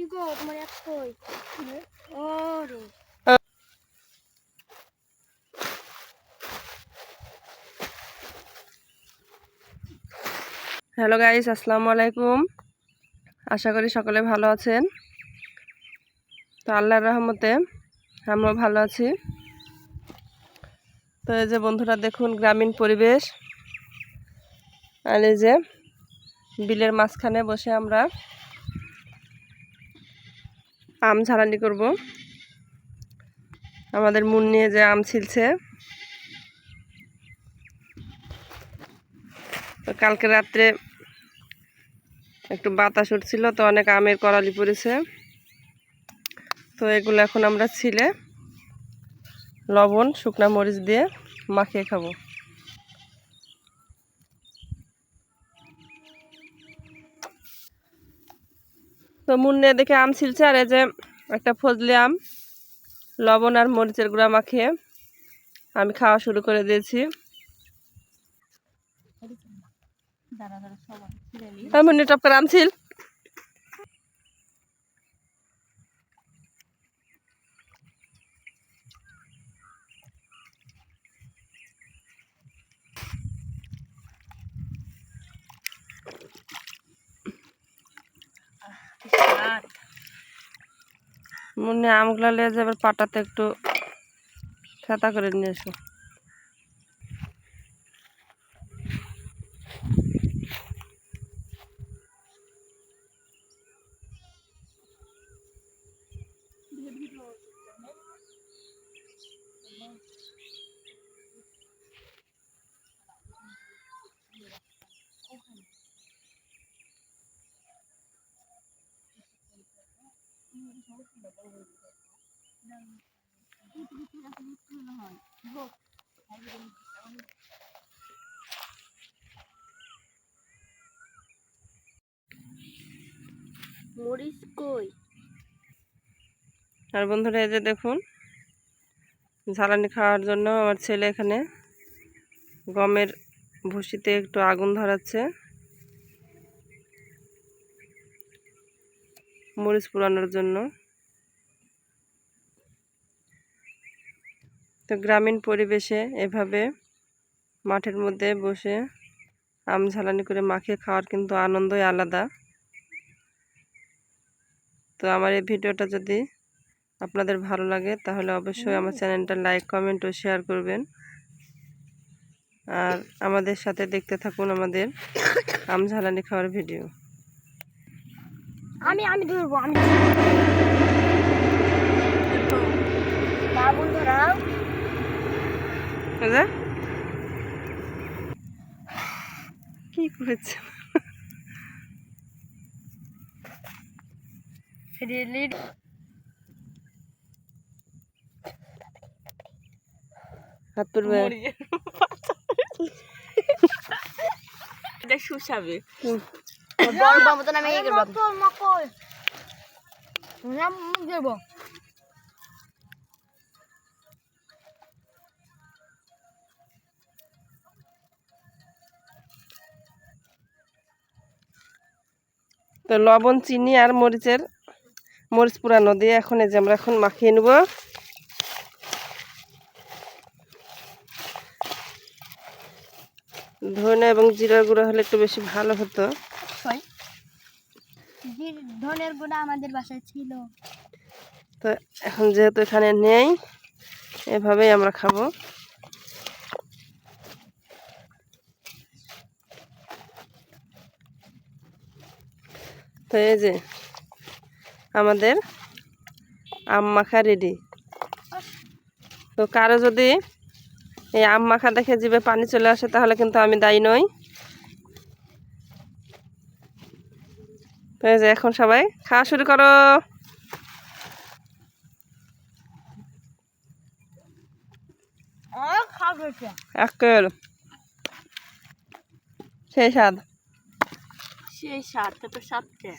মিষ্টি গো তোমার এক কই ও রে হ্যালো গাইস আসসালামু আলাইকুম আশা করি সকলে ভালো আছেন। তো আল্লাহর রহমতে আমরাও ভালো আছি। তো এই যে বন্ধুরা, দেখুন গ্রামীণ পরিবেশ। আর এই যে বিলের মাঝখানে বসে আমরা আম ঝালানি করব। আমাদের মন নিয়ে যে আম ছিলছে। তো কালকে রাত্রে একটু বাতাস উঠছিল, তো অনেক আমের করালি পড়েছে। তো এগুলো এখন আমরা ছিলে লবণ, শুকনা মরিচ দিয়ে মাখিয়ে খাব। তো মুন্নে দেখে আম ছিলছে আর এই যে একটা ফজলি আম লবণ আর মরিচের গুঁড়া মাখিয়ে আমি খাওয়া শুরু করে দিয়েছি। মুন্নি টপ করে আম ছিল? মুন্নি আমগুলো লেজ এবার পাটাতে একটু ছাতা করে নিয়ে এসো। আর বন্ধুরা, এই যে দেখুন ঝালানি খাওয়ার জন্য আমার ছেলে এখানে গমের ভুসিতে একটু আগুন ধরাচ্ছে। মরিচ পুরানোর জন্য। তো গ্রামীণ পরিবেশে এভাবে মাঠের মধ্যে বসে আম ঝালানি করে মাখিয়ে খাওয়ার কিন্তু আনন্দই আলাদা তো আমার এই ভিডিওটা যদি আপনাদের ভালো লাগে তাহলে অবশ্যই আমার চ্যানেলটা লাইক কমেন্ট ও শেয়ার করবেন আর আমাদের সাথে দেখতে থাকুন আমাদের আম ঝালানি খাওয়ার ভিডিও আমি আমি ধরবো আমি বন্ধুরা কি করেছে? রিলি হাত তুলবে। এটা শুষাবে। বড় ইয়ে করব মুখ দেবো। তো লবণ চিনি আর মরিচের মরিচ পুরানো দিয়ে এখন এই যে আমরা এখন মাখিয়ে নেব। ধনে এবং জিরার গুঁড়ো হলে একটু বেশি ভালো হতো। ধনের গুঁড়া আমাদের বাসায় ছিল। তো এখন যেহেতু এখানে নেই এভাবেই আমরা খাব। তো এই যে আমাদের আম মাখা রেডি তো কারও যদি এই আম মাখা দেখে জিভে পানি চলে আসে তাহলে কিন্তু আমি দায়ী নই। তো এই যে এখন সবাই খাওয়া শুরু করো। একের সেই স্বাদ। সেই সাত তারপর সাতটা